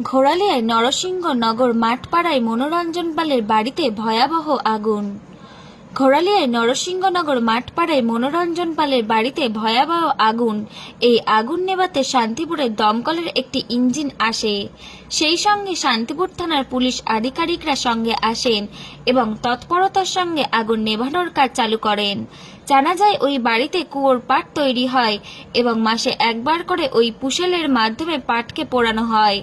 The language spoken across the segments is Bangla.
ঘোড়ালিয়ায় নরসিংহনগর মাঠপাড়ায় মনোরঞ্জন পালের বাড়িতে ভয়াবহ আগুন। ঘোড়ালিয়ায় নরসিংহনগর মাঠপাড়ায় মনোরঞ্জন পালের বাড়িতে ভয়াবহ আগুন। এই আগুন নেভাতে শান্তিপুরের দমকলের একটি ইঞ্জিন আসে। সেই সঙ্গে শান্তিপুর থানার পুলিশ আধিকারিকরা সঙ্গে আসেন এবং তৎপরতার সঙ্গে আগুন নেভানোর কাজ চালু করেন। জানা যায় ওই বাড়িতে কুয়োর পাট তৈরি হয় এবং মাসে একবার করে ওই পুশেলের মাধ্যমে পাটকে পোড়ানো হয়।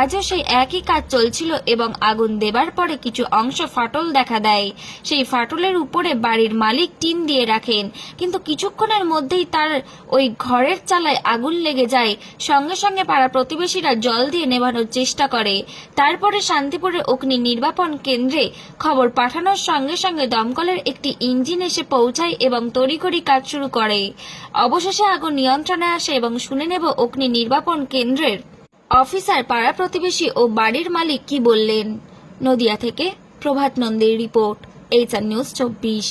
আজও সেই একই কাজ চলছিল এবং আগুন দেবার পরে কিছু অংশ ফাটল দেখা দেয়। সেই ফাটলের উপরে বাড়ির মালিক টিন দিয়ে রাখেন, কিন্তু কিছুক্ষণের মধ্যেই তার ওই ঘরের চালায় আগুন লেগে যায়। সঙ্গে সঙ্গে পাড়া প্রতিবেশীরা জল দিয়ে নেভানোর চেষ্টা করে। তারপরে শান্তিপুরের অগ্নি নির্বাপন কেন্দ্রে খবর পাঠানোর সঙ্গে সঙ্গে দমকলের একটি ইঞ্জিন এসে পৌঁছায় এবং তড়িঘড়ি কাজ শুরু করে। অবশেষে আগুন নিয়ন্ত্রণে আসে এবং শুনে নেব অগ্নি নির্বাপন কেন্দ্রের অফিসার, পাড়া প্রতিবেশী ও বাড়ির মালিক কি বললেন। নদিয়া থেকে প্রভাত নন্দীর রিপোর্ট এইচ আর নিউজ চব্বিশ।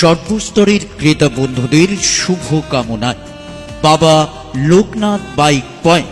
সর্বস্তরের ক্রেতা বন্ধুদের শুভ কামনায় বাবা Loknath bike point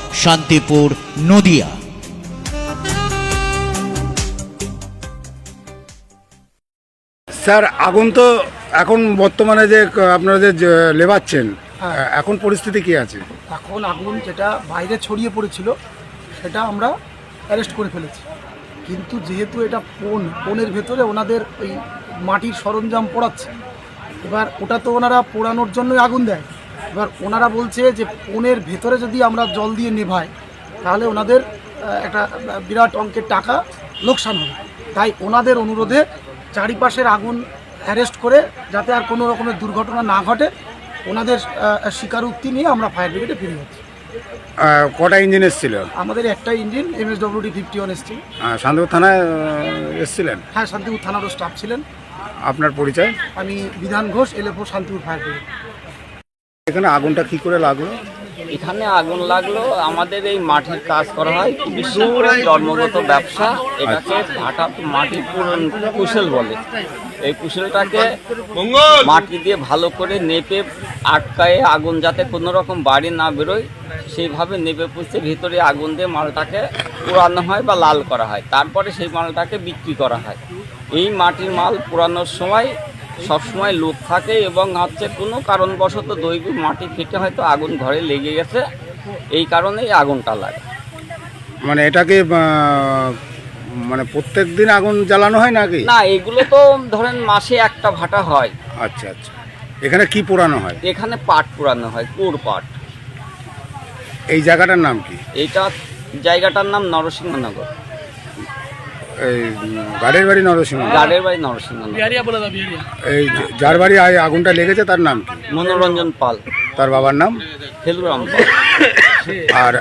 Shantipur Nadia. Sir আগুন তো এখন বর্তমানে যে আপনারা যে লেবাচ্ছেন হ্যাঁ। এখন পরিস্থিতি কি আছে? এখন আগুন যেটা বাইরে ছড়িয়ে পড়েছিল সেটা আমরা অ্যারেস্ট করে ফেলেছি। কিন্তু যেহেতু এটা পোন পোনের ভেতরে ওনাদের ওই মাটির সরঞ্জাম পোড়াচ্ছে এবার ওটা তো ওনারা পোড়ানোর জন্যই আগুন দেয়। এবার ওনারা বলছে যে পনেরো ভেতরে যদি আমরা জল দিয়ে নেভাই তাহলে ওনাদের একটা বিরাট অঙ্কের টাকা লোকসান হবে। তাই ওনাদের অনুরোধে চারিপাশের আগুন অ্যারেস্ট করে যাতে আর কোনো রকমের দুর্ঘটনা না ঘটে ওনাদের স্বীকারোক্তি নিয়ে আমরা ফায়ার ব্রিগেডে ফিরে যাচ্ছি। কটা ইঞ্জিন এসেছিল? আমাদের একটা engine M S WD fifty one এসছে আহ, শান্তিপুর থানায় এসেছিলেন? হ্যাঁ শান্তিপুর থানারও স্টাফ ছিলেন। আপনার পরিচয়? আমি Bidhan Ghosh LFO Shantipur fire brigade. এখানে আগুনটা কি করে লাগল? এখানে আগুন লাগল আমাদের এই মাটির কাজ করা হয় বিশেষ করে জন্মগত ব্যবসা এটাকে ভাটা মাটির পুরন কুশেল বলে। এই কুশেলটাকে মাটি দিয়ে ভালো করে নেপে আটকায়ে আগুন যাতে কোনো রকম বাড়ি না বেরোয় সেইভাবে নেপে পুষতে ভিতরে আগুন দিয়ে মালটাকে পোড়ানো হয় বা লাল করা হয়। তারপরে সেই মালটাকে বিক্রি করা হয়। এই মাটির মাল পোড়ানোর সময় সবসময় লোক থাকে এবং হচ্ছে কোনো কারণবশত দৈব মাটি ফেটে হয়তো আগুন ঘরে লেগে গেছে। এই কারণেই আগুনটা লাগে। মানে এটাকে মানে প্রত্যেক দিন আগুন জ্বালানো হয় নাকি? না এগুলো তো ধরেন মাসে একটা ভাটা হয়। আচ্ছা আচ্ছা। এখানে কি পোড়ানো হয়? এখানে পাট পোড়ানো হয় কুর পাট। এই জায়গাটার নাম কি? এইটা জায়গাটার নাম নরসিংহনগর। এই গাড়ির বাড়ি নরসিংহ। গাড়ের বাড়ি নরসিংহনগর এই যার বাড়ি আই- আগুনটা লেগেছে তার নাম কি? মনোরঞ্জন পাল। তার বাবার নাম? ফেলুরাম পাল। আর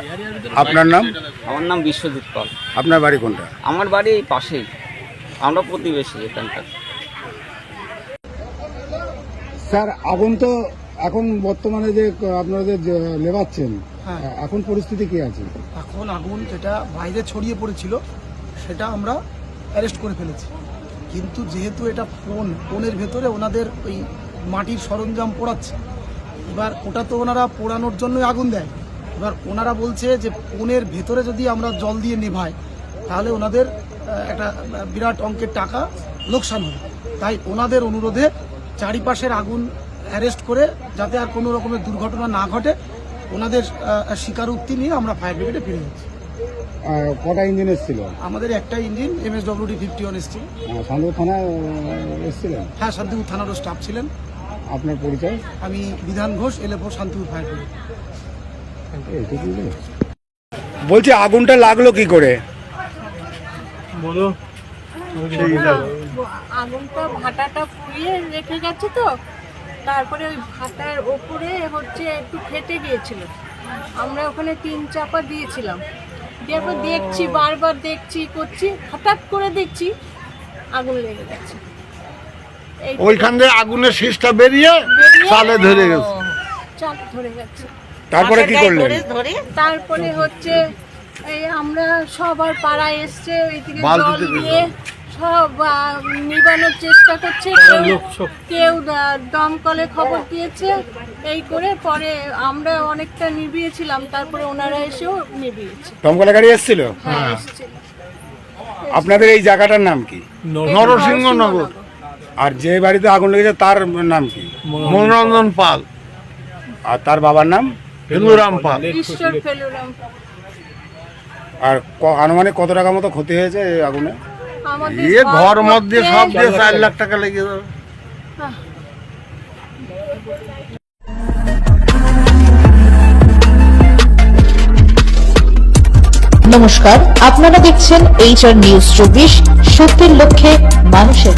আপনার নাম? আমার নাম বিশ্বজিৎ পাল। আপনার বাড়ি কোনটা? আমার বাড়ি এই পাশেই। আমরা প্রতিবেশী এখানকার। স্যার আগুন তো এখন বর্তমানে যে আপনারা যে লেবাচ্ছেন হ্যাঁ। এখন পরিস্থিতি কি আছে? এখন আগুন যেটা বাইরে ছড়িয়ে পড়েছিল সেটা আমরা অ্যারেস্ট করে ফেলেছি। কিন্তু যেহেতু এটা ফোন পোনের ভেতরে ওনাদের ওই মাটির সরঞ্জাম পোড়াচ্ছে, এবার ওটা তো ওনারা পোড়ানোর জন্যই আগুন দেয়। এবার ওনারা বলছে যে পোনের ভেতরে যদি আমরা জল দিয়ে নেভাই, তাহলে ওনাদের একটা বিরাট অঙ্কের টাকা লোকসান হবে। তাই ওনাদের অনুরোধে চারিপাশের আগুন অ্যারেস্ট করে যাতে আর কোনো রকমের দুর্ঘটনা না ঘটে, ওনাদের স্বীকারোক্তি নিয়ে আমরা ফায়ার ব্রিগেডে ফিরে যাচ্ছি। কটা ইঞ্জিন এসেছিল? আমাদের একটা engine M S WD fifty one এসছে শান্তিপুর থানায় এসেছিলেন? হ্যাঁ শান্তিপুর থানারও স্টাফ ছিলেন। আপনার পরিচয়? আমি Bidhan Ghosh LFO Shantipur fire brigade বলছি আগুনটা লাগল কি করে? আগুনটা ভাটাটা পুড়িয়ে রেখে গেছে তো তারপরে ওই ভাটার ওপরে হচ্ছে একটু ফেটে গিয়েছিল। আমরা ওখানে তিন চাপা দিয়েছিলাম। দেওয়ার পর দেখছি বারবার দেখছি করছি হঠাৎ করে দেখছি আগুন লেগে গেছে। এই ওইখান থেকে আগুনের শীষটা বেরিয়ে বেরিয়ে- চালে ধরে গেছে। চাল ধরে গেছে। তারপরে কি করলেন তারপরে হচ্ছে এই আমরা সবার পাড়ায় এসছে ওইদিকে জল দিয়ে সব নিবানোর চেষ্টা করছে কেউ কেউ দমকলে খবর দিয়েছে এই করে পরে আমরা অনেকটা নিভিয়েছিলাম তারপরে ওনারা এসেও নিভিয়েছে। দমকলা গাড়ি এসেছিল? হ্যাঁ আপনাদের এই জায়গাটার নাম কি? নরসিংহনগর আর যে বাড়িতে আগুন লেগেছে তার নাম কি? মনোরঞ্জন পাল। আর তার বাবার নাম? হিন্দুরাম পাল। ঈশ্বর ফেলুরাম আর ক- আনুমানিক কত টাকা মতো ক্ষতি হয়েছে এই আগুনে? আমাদের ইয়ে ঘর মধ্যে সব দিয়ে চার লাখ টাকা লেগে যাবে। নমস্কার আপনারা দেখছেন এইচআর নিউজ চব্বিশ সত্যের লক্ষ্যে মানুষের